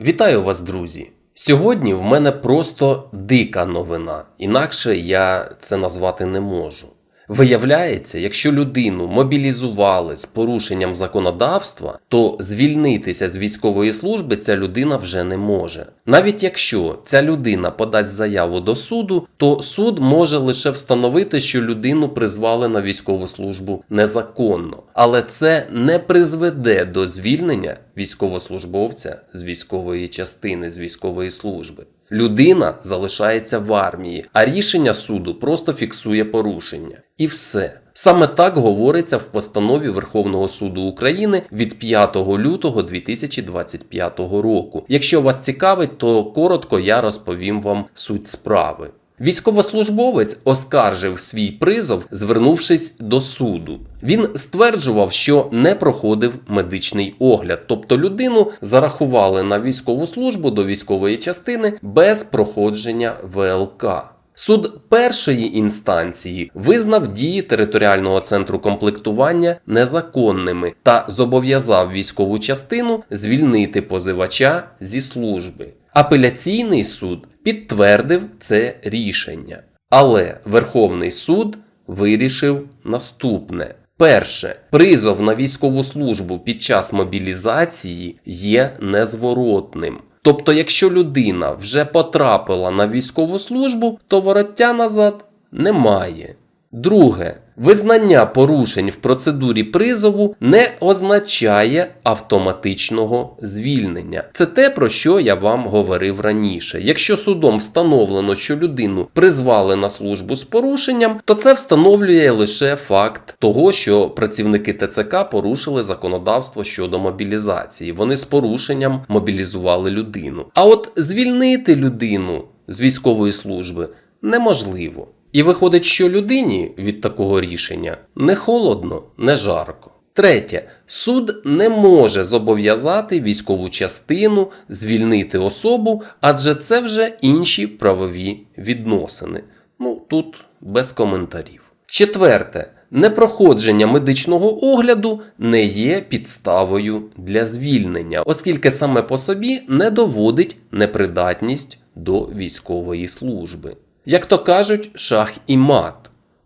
Вітаю вас, друзі! Сьогодні в мене просто дика новина, інакше я це назвати не можу. Виявляється, якщо людину мобілізували з порушенням законодавства, то звільнитися з військової служби ця людина вже не може. Навіть якщо ця людина подасть заяву до суду, то суд може лише встановити, що людину призвали на військову службу незаконно, але це не призведе до звільнення військовослужбовця з військової частини, з військової служби. Людина залишається в армії, а рішення суду просто фіксує порушення. І все. Саме так говориться в постанові Верховного суду України від 5 лютого 2025 року. Якщо вас цікавить, то коротко я розповім вам суть справи. Військовослужбовець оскаржив свій призов, звернувшись до суду. Він стверджував, що не проходив медичний огляд, тобто людину зарахували на військову службу до військової частини без проходження ВЛК. Суд першої інстанції визнав дії територіального центру комплектування незаконними та зобов'язав військову частину звільнити позивача зі служби. Апеляційний суд підтвердив це рішення. Але Верховний суд вирішив наступне. Перше, призов на військову службу під час мобілізації є незворотним. Тобто, якщо людина вже потрапила на військову службу, то вороття назад немає. Друге, визнання порушень в процедурі призову не означає автоматичного звільнення. Це те, про що я вам говорив раніше. Якщо судом встановлено, що людину призвали на службу з порушенням, то це встановлює лише факт того, що працівники ТЦК порушили законодавство щодо мобілізації. Вони з порушенням мобілізували людину. А от звільнити людину з військової служби неможливо. І виходить, що людині від такого рішення не холодно, не жарко. Третє, суд не може зобов'язати військову частину звільнити особу, адже це вже інші правові відносини. Ну тут без коментарів. Четверте, непроходження медичного огляду не є підставою для звільнення, оскільки саме по собі не доводить непридатність до військової служби. Як то кажуть, шах і мат.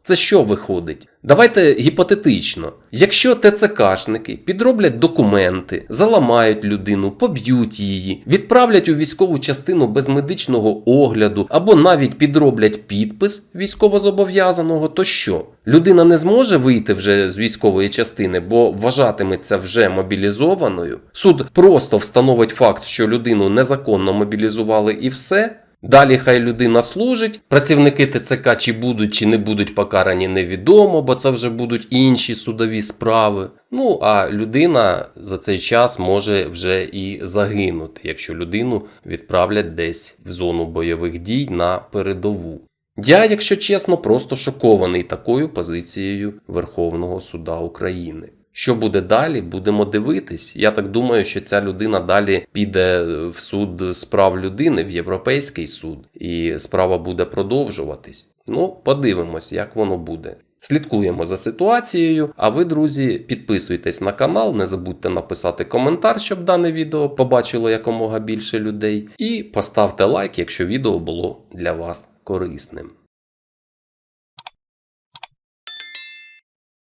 Це що виходить? Давайте гіпотетично. Якщо ТЦКшники підроблять документи, заламають людину, поб'ють її, відправлять у військову частину без медичного огляду або навіть підроблять підпис військовозобов'язаного, то що? Людина не зможе вийти вже з військової частини, бо вважатиметься вже мобілізованою. Суд просто встановить факт, що людину незаконно мобілізували і все. Далі хай людина служить. Працівники ТЦК чи будуть, чи не будуть покарані, невідомо, бо це вже будуть інші судові справи. Ну а людина за цей час може вже і загинути, якщо людину відправлять десь в зону бойових дій на передову. Я, якщо чесно, просто шокований такою позицією Верховного суда України. Що буде далі, будемо дивитись. Я так думаю, що ця людина далі піде в суд з прав людини, в Європейський суд, і справа буде продовжуватись. Ну, подивимось, як воно буде. Слідкуємо за ситуацією. А ви, друзі, підписуйтесь на канал, не забудьте написати коментар, щоб дане відео побачило якомога більше людей. І поставте лайк, якщо відео було для вас корисним.